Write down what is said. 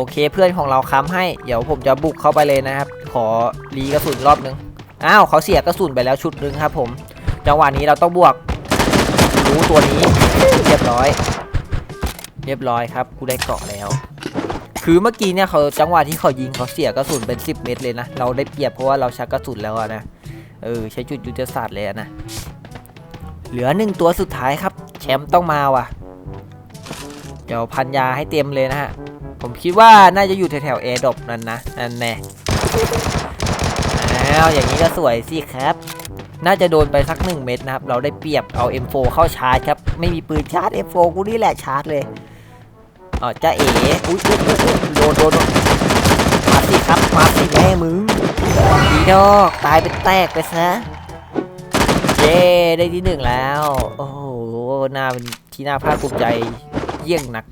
อเคเพื่อนของเราค้ำให้ เดี๋ยวผมจะบุกเข้าไปเลยนะครับ ขอรีกระสุนรอบนึง อ้าวเขาเสียกระสุนไปแล้วชุดหนึงครับผม จังหวะนี้เราต้องบวก รู้ตัวนี้ เรียบร้อย เรียบร้อยครับกูได้เกาะแล้ว คือเมื่อกี้เนี่ยเขาจังหวะที่เขายิงเขาเสียกระสุนเป็น 10 เม็ดเลยนะ เราได้เปรียบเพราะว่าเราชักกระสุนแล้วนะ เออใช้จุดยุทธศาสตร์เลยนะ เหลือหนึ่งตัวสุดท้ายครับ แชมป์ต้องมาว่ะ เดี๋ยวพันยาให้เต็มเลยนะฮะ ผมคิดว่าน่าจะอยู่แถวๆแอร์ดอปนั่นนะนั่นแน่อ้าวอย่างนี้ก็สวยสิครับ น่าจะโดนไปสักหนึ่งเม็ดนะครับ เราได้เปรียบเอา M4 เข้าชาร์จครับ ไม่มีปืนชาร์จ M4 กูนี่แหละชาร์จเลยอ๋อจ้าเอ๋อุ้ยอุ๊ยโดนโดนโดนมาสิครับมาสิแม่มึงดีดอกตายเป็นแตกไปซะเย้ได้ที่หนึ่งแล้ว โอ้โหน่าเป็นที่น่าภาคภูมิใจเยี่ยงนัก